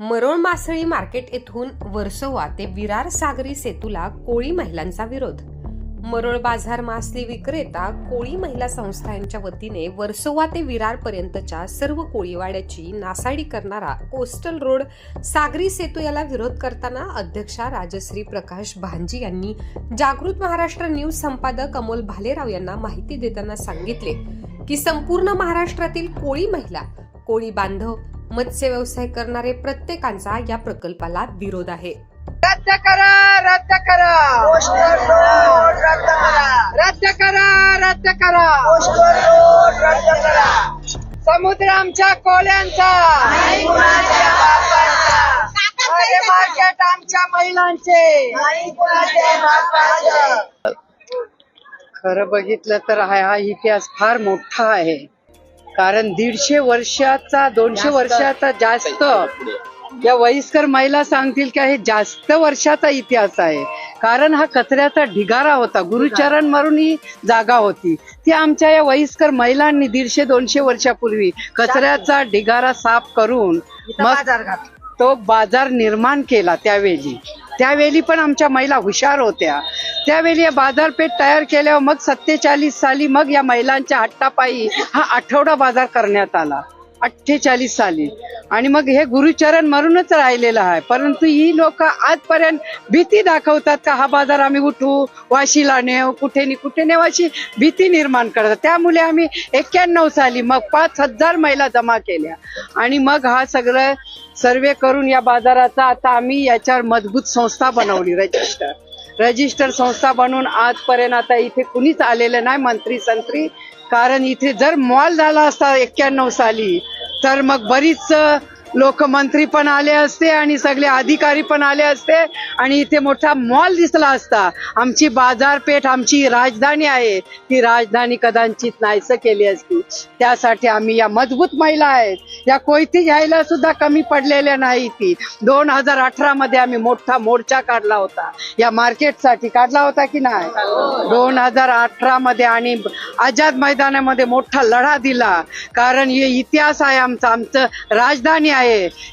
मरोळ मासळी मार्केट येथून वर्सोवा ते विरार सागरी सेतूला कोळी महिलांचा विरोध. मरोळ बाजार मासळी विक्रेता कोळी महिला संस्था यांच्या वतीने वर्सोवा ते विरार पर्यंतच्या सर्व कोळीवाड्याची नासाडी करणारा कोस्टल रोड सागरी सेतू याला विरोध करताना अध्यक्षा राजश्री प्रकाश भांजी यांनी जागृत महाराष्ट्र न्यूज संपादक अमोल भालेराव यांना माहिती देताना सांगितले की संपूर्ण महाराष्ट्रातील कोळी महिला कोळी बांधव मत्स्य व्यवसाय करणारे प्रत्येकांचा या प्रकल्पाला विरोध आहे. रद्द करा रद्द करा. रद्द करा. रद्द करा रद्द करा. पोस्टर रोड रद्द करा. समुद्र आमच्या कोल्यांचा मार्केट आमच्या महिलांचे. खरं बघितलं तर हा हा इतिहास फार मोठा आहे. कारण दीडशे वर्षाचा दोनशे वर्षाचा जास्त. या वयस्कर महिला सांगतील की हे जास्त वर्षाचा इतिहास आहे. कारण हा कचऱ्याचा ढिगारा होता. गुरुचरण म्हणून ही जागा होती. ती आमच्या या वयस्कर महिलांनी दीडशे दोनशे वर्षापूर्वी कचऱ्याचा ढिगारा साफ करून मग तो बाजार निर्माण केला त्यावेळी. त्यावेळी पण आमच्या महिला हुशार होत्या. त्यावेळी या बाजारपेठ तयार केल्यावर मग सत्तेचाळीस साली मग या महिलांच्या हट्टापायी हा आठवडा बाजार करण्यात आला. अठ्ठेचाळीस साली. आणि मग हे गुरुचरण म्हणूनच राहिलेलं आहे. परंतु ही लोक आजपर्यंत भीती दाखवतात का हा बाजार आम्ही उठू वाशीला नेऊ कुठे नि कुठे नेऊ अशी भीती निर्माण करतात. त्यामुळे आम्ही एक्क्याण्णव साली मग पाच हजार महिला जमा केल्या. आणि मग हा सगळं सर्वे करून या बाजाराचा आता आम्ही याच्यावर मजबूत संस्था बनवली रजिस्टर रजिस्टर संस्था बनवून आजपर्यंत आता इथे कुणीच आलेलं नाही मंत्री संत्री कारण इथे जर मॉल झाला असता एक्क्याण्णव साली तर मग बरीच लोकमंत्री पण आले असते आणि सगळे अधिकारी पण आले असते. आणि इथे मोठा मॉल दिसला असता. आमची बाजारपेठ आमची राजधानी आहे. ती राजधानी कदाचित नाहीस केली असती. त्यासाठी आम्ही या मजबूत महिला आहेत. या कोयती घ्यायला सुद्धा कमी पडलेल्या नाही ती. दोन हजार अठरा मध्ये आम्ही मोठा मोर्चा काढला होता. या मार्केटसाठी काढला होता की नाही? दोन हजार अठरा मध्ये आणि आझाद मैदानामध्ये मोठा लढा दिला. कारण हे इतिहास आहे आमचा. आमचं राजधानी आहे.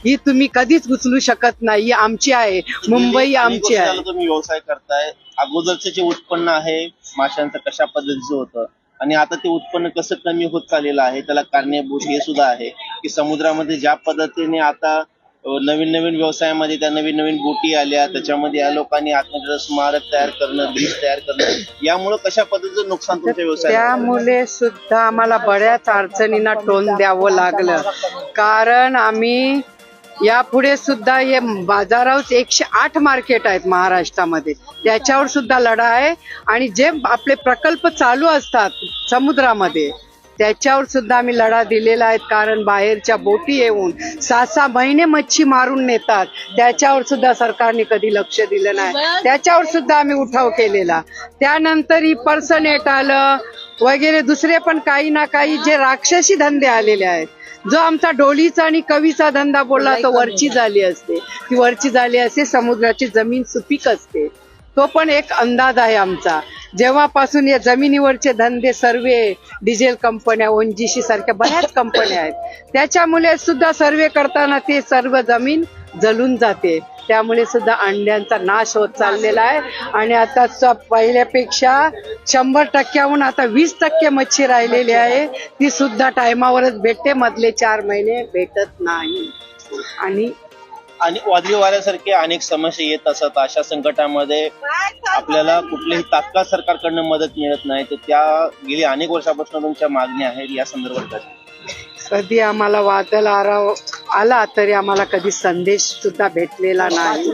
ही तुम्ही कधीच उचलू शकत नाही. ही आमची आहे. मुंबई आमची आहे. तुम्ही व्यवसाय करताय. अगोदरचं जे उत्पन्न आहे माशांचं कशा पद्धतीचं होतं? आणि आता ते उत्पन्न कसं कमी होत चाललेलं आहे? त्याला कारणीभूत हे सुद्धा आहे की समुद्रामध्ये ज्या पद्धतीने आता नवीन नवीन व्यवसायामध्ये त्या नवीन नवीन बोटी आल्या त्याच्यामध्ये या लोकांनी आत्महत्या स्मारक तयार करणं ब्रिज तयार करणं. यामुळे कशा पद्धतीचं नुकसान तुमच्या व्यवसायाला त्यामुळे सुद्धा आम्हाला बऱ्याच अडचणींना टोन द्यावं लागलं. कारण आम्ही यापुढे सुद्धा हे बाजारावर एकशे आठ मार्केट आहेत महाराष्ट्रामध्ये. त्याच्यावर सुद्धा लढा आहे. आणि जे आपले प्रकल्प चालू असतात समुद्रामध्ये त्याच्यावर सुद्धा आम्ही लढा दिलेला आहे. कारण बाहेरच्या बोटी येऊन सहा सहा महिने मच्छी मारून नेतात. त्याच्यावर सुद्धा सरकारने कधी लक्ष दिलं नाही. त्याच्यावर सुद्धा आम्ही उठाव केलेला. त्यानंतर ही पर्सनेट आलं वगैरे दुसरे पण काही ना काही जे राक्षसी धंदे आलेले आहेत. जो आमचा डोलीचा आणि कवीचा धंदा बोलला तो वरची झाली असते. ती वरची झाली असते समुद्राची जमीन सुपीक असते. तो पण एक अंदाज आहे आमचा. जेव्हापासून या जमिनीवरचे धंदे सर्वे डिझेल कंपन्या ओनजीसी सारख्या बऱ्याच कंपन्या आहेत. त्याच्यामुळे सुद्धा सर्वे करताना ते सर्व जमीन जलून जाते. त्यामुळे सुद्धा अंड्यांचा नाश होत चाललेला आहे. आणि आता पहिल्यापेक्षा शंभर टक्क्याहून आता वीस टक्के मच्छी राहिलेली आहे. ती सुद्धा टायमावरच भेटते. मधले चार महिने भेटत नाही. आणि आणि वादळी वाऱ्यासारखे अनेक समस्या येत असतात अशा संकटामध्ये आपल्याला कुठलीही तात्काळ सरकारकडनं मदत मिळत नाही. तर त्या गेली अनेक वर्षापासून तुमच्या मागण्या आहेत या संदर्भात. कधी आम्हाला वादळ आरा- आला तरी आम्हाला कधी संदेश सुद्धा भेटलेला नाही.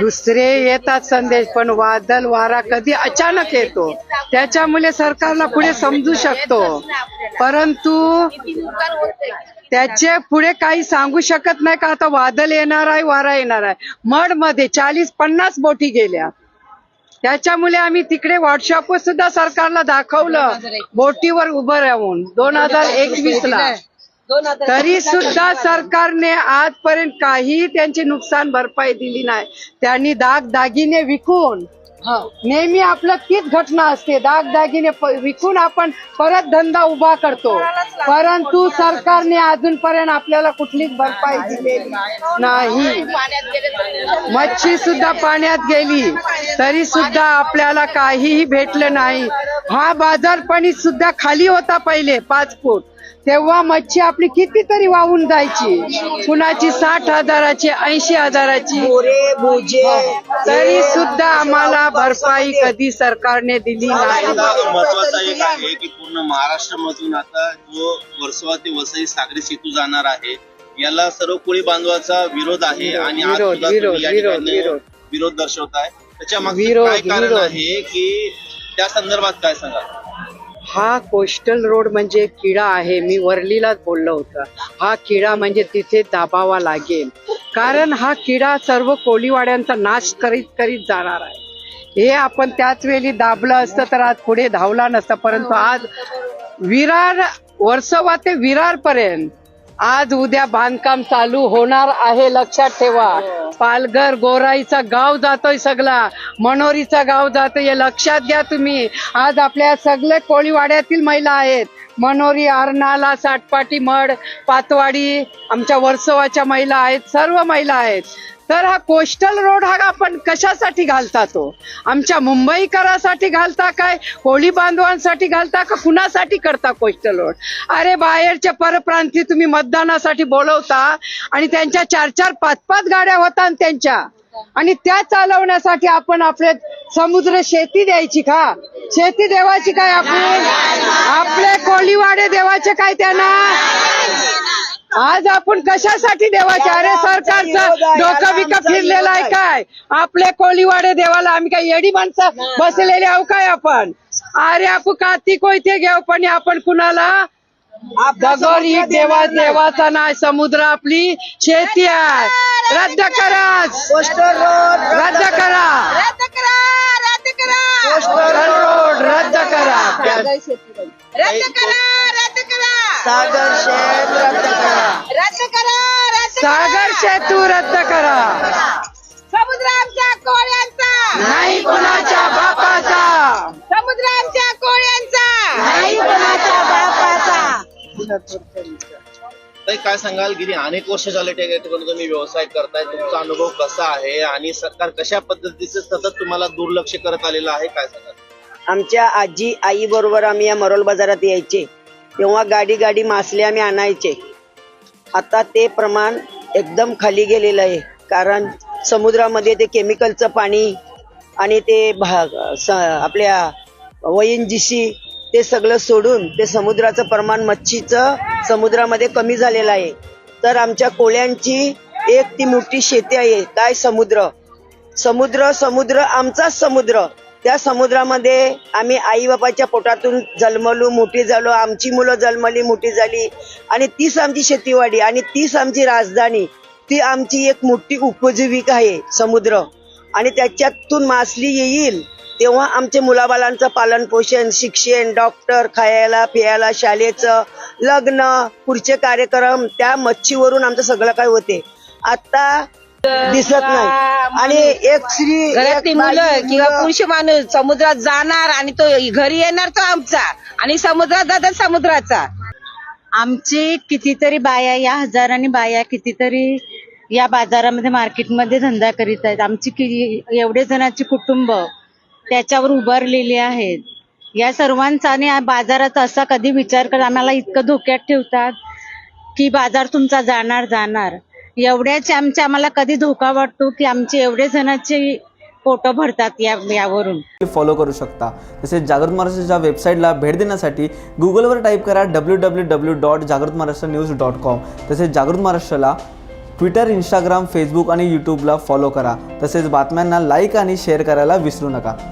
दुसरे येतात संदेश पण वादळ वारा कधी अचानक येतो? त्याच्यामुळे सरकारला पुढे समजू शकतो. परंतु त्याचे पुढे काही सांगू शकत नाही का? आता वादल येणार आहे वारा येणार आहे. मडमध्ये चाळीस पन्नास बोटी गेल्या. त्याच्यामुळे आम्ही तिकडे व्हॉट्सअप सुद्धा सरकारला दाखवलं. बोटीवर उभं राहून. दोन हजार एकवीस ला तरी सुद्धा सरकारने आजपर्यंत काही त्यांची नुकसान भरपाई दिली नाही. त्यांनी दाग दागिने विकून नेहमी आपलं तीच घटना असते. दागदागिने विकून आपण परत धंदा उभा करतो. परंतु सरकारने अजूनपर्यंत आपल्याला कुठलीच भरपाई दिलेली नाही. मच्छी सुद्धा पाण्यात गेली. तरी सुद्धा आपल्याला काहीही भेटलं नाही. हा बाजारपणी सुद्धा खाली होता पहिले पाच फूट. तेव्हा मच्छी आपली कितीतरी वाहून जायची. कुणाची साठ हजाराची ऐंशी हजाराची. भोजे तरी सुद्धा आम्हाला भरपाई कधी सरकारने दिली नाही. एक आहे की पूर्ण महाराष्ट्रामधून आता जो वर्सोवा ते वसई सागरी सेतू जाणार आहे याला सर्व कोळी बांधवाचा विरोध आहे आणि आज विरोध, सुद्धा तुम्ही विरोध, या विरोध, ठिकाणी विरोध. विरोध. दर्शवताय. त्याच्या विरोध, काय कारण विरोध. आहे की त्या संदर्भात काय सांगा हा कोस्टल रोड म्हणजे किडा आहे. मी वरलीलाच बोललो होतं. हा किडा म्हणजे तिथे दाबावा लागेल. कारण हा किडा सर्व कोळीवाड्यांचा नाश करीत करीत जाणार आहे. हे आपण त्याच वेळी दाबलं असतं तर आज पुढे धावला नसतं. परंतु आज विरार वर्सोवा ते विरार पर्यंत आज उद्या बांधकाम चालू होणार आहे लक्षात ठेवा. पालघर गोराईचा गाव जातोय सगळा. मनोरीचा गाव जातोय हे लक्षात घ्या तुम्ही. आज आपल्या सगळे कोळीवाड्यातील महिला आहेत. मनोरी आरनाला साटपाटी मड पातवाडी आमच्या वर्सोवाच्या महिला आहेत सर्व महिला आहेत. तर हा कोस्टल रोड हा आपण कशासाठी घालता तो? आमच्या मुंबईकरासाठी घालता काय? कोळी बांधवांसाठी घालता का कुणासाठी करता कोस्टल रोड? अरे बाहेरच्या परप्रांती तुम्ही मतदानासाठी बोलवता आणि त्यांच्या चार चार पाच पाच गाड्या होता त्यांच्या. आणि त्या चालवण्यासाठी आपण आपले समुद्र शेती द्यायची का? शेती देवाची काय आपण आपले कोळीवाडे देवाचे काय त्यांना? आज आपण कशासाठी देवाचे अरे सरकारचं डोकं बिकं फिरलेलं आहे काय? आपले कोळीवाडे देवाला आम्ही काय येडी माणसं बसलेले आहो काय आपण? अरे आपण काती कोयते घेऊ पण आपण कुणाला? दगड ही देवा देवाचा नाही समुद्र आपली शेती आहे. रद्द करा. पोस्टर रोड रद्द करा. रद्द करा रद्द करा. सागर शेत रद्द करा. रद्द करा रद्द सागर सेतू रद्द करा. समुद्र आमच्या कोळ्यांचा. नाही कुणाच्या बापाचा. समुद्र आमच्या कोळ्यांचा. नाही कुणाच्या बापाचा. ताई काय सांगाल? गेली अनेक वर्ष झाले त्या ठिकाणी तुम्ही व्यवसाय करताय. तुमचा अनुभव कसा आहे? आणि सरकार कशा पद्धतीचं सतत तुम्हाला दुर्लक्ष करत आलेलं आहे? काय सांगाल? आमच्या आजी आई बरोबर आम्ही या मरोल बाजारात यायचे. तेव्हा गाडी गाडी मासले आम्ही आणायचे. आता ते प्रमाण एकदम खाली गेलेलं आहे. कारण समुद्रामध्ये ते केमिकलचं पाणी आणि ते भा- स- आपल्या वयनजीशी ते सगळं सोडून ते समुद्राचं प्रमाण मच्छीचं समुद्रामध्ये कमी झालेलं आहे. तर आमच्या कोळ्यांची एक ती मोठी शेती आहे. काय समुद्र? समुद्र समुद्र आमचाच समुद्र. त्या समुद्रामध्ये आम्ही आई बापाच्या पोटातून जन्मलो मोठी झालो आमची मुलं जन्मली मोठी झाली आणि तीच आमची शेतीवाडी आणि तीच आमची राजधानी ती आमची एक मोठी उपजीविका आहे समुद्र. आणि त्याच्यातून मासली येईल तेव्हा आमचे मुलाबालांचं पालन पोषण शिक्षण डॉक्टर खायला पियाला शाळेचं लग्न पुढचे कार्यक्रम त्या मच्छीवरून आमचं सगळं काय होते. आता दिसत नाही. आणि एक स्त्री घरातली एक बाई, मुलं किंवा मुलं- पुरुष माणूस समुद्रात जाणार आणि तो घरी येणार तो आमचा. आणि समुद्रात जातात समुद्राचा. आमची कितीतरी बाया या हजारांनी बाया कितीतरी या बाजारामध्ये मार्केटमध्ये धंदा करीत आहेत. आमची कि एवढे जणांची कुटुंब त्याच्यावर उभारलेली आहेत. या सर्वांचा आणि या बाजाराचा असा कधी विचार कर आम्हाला इतकं धोक्यात ठेवतात की बाजार तुमचा जाणार जाणार. एवढ्याच आमच्या आम्हाला कधी धोका वाटतो की आमचे एवढे जणांची फोटो भरतात या यावरून. फॉलो करू शकता. तसेच जागृत महाराष्ट्राच्या वेबसाईटला भेट देण्यासाठी गुगलवर टाईप करा डब्ल्यू डब्ल्यू डब्ल्यू डॉट जागृत महाराष्ट्र न्यूज डॉट कॉम तसेच जागृत महाराष्ट्राला ट्विटर इंस्टाग्राम फेसबुक आणि यूट्यूबला फॉलो करा. तसेच बातम्यांना लाईक आणि शेअर करायला विसरू नका.